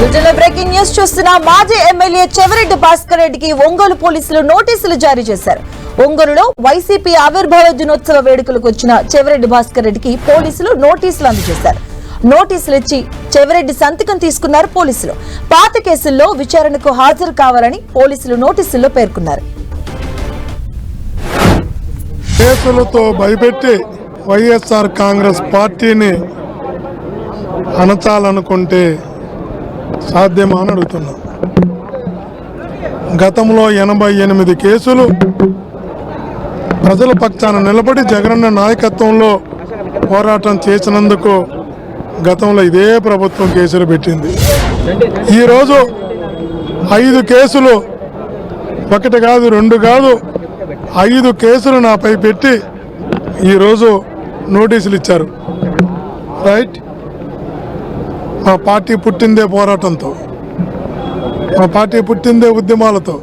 Breaking news చూస్తున్న మాజీ MLA Chevireddy Bhaskar రెడ్డికి ఒంగోలు పోలీసులు నోటీసులు జారీ చేశారు. ఒంగోలులో వైసీపీ ఆవిర్భావ దినోత్సవ వేడుకలకు వచ్చిన చెవిరెడ్డి భాస్కర్ రెడ్డికి పోలీసులు నోటీసులు అందజేశారు. నోటీసులు ఇచ్చి చెవిరెడ్డి సంతకం తీసుకున్నారు పోలీసులు. పాత కేసుల్లో విచారణకు హాజరు కావాలని పోలీసులు నోటీసుల్లో పేర్కొన్నారు. కేసులతో భయపెట్టి వైఎస్ఆర్ కాంగ్రెస్ పార్టీని అణచాలనుకుంటే సాధ్యమా అని అడుగుతున్నా. గతంలో ఎనభై ఎనిమిది కేసులు ప్రజల పక్షాన నిలబడి జగనన్న నాయకత్వంలో పోరాటం చేసినందుకు గతంలో ఇదే ప్రభుత్వం కేసులు పెట్టింది. ఈరోజు ఐదు కేసులు ఒకటి కాదు రెండు కాదు ఐదు కేసులు నాపై పెట్టి ఈరోజు నోటీసులు ఇచ్చారు. రైట్? మా పార్టీ పుట్టిందే పోరాటంతో మా పార్టీ పుట్టిందే ఉద్యమాలతో.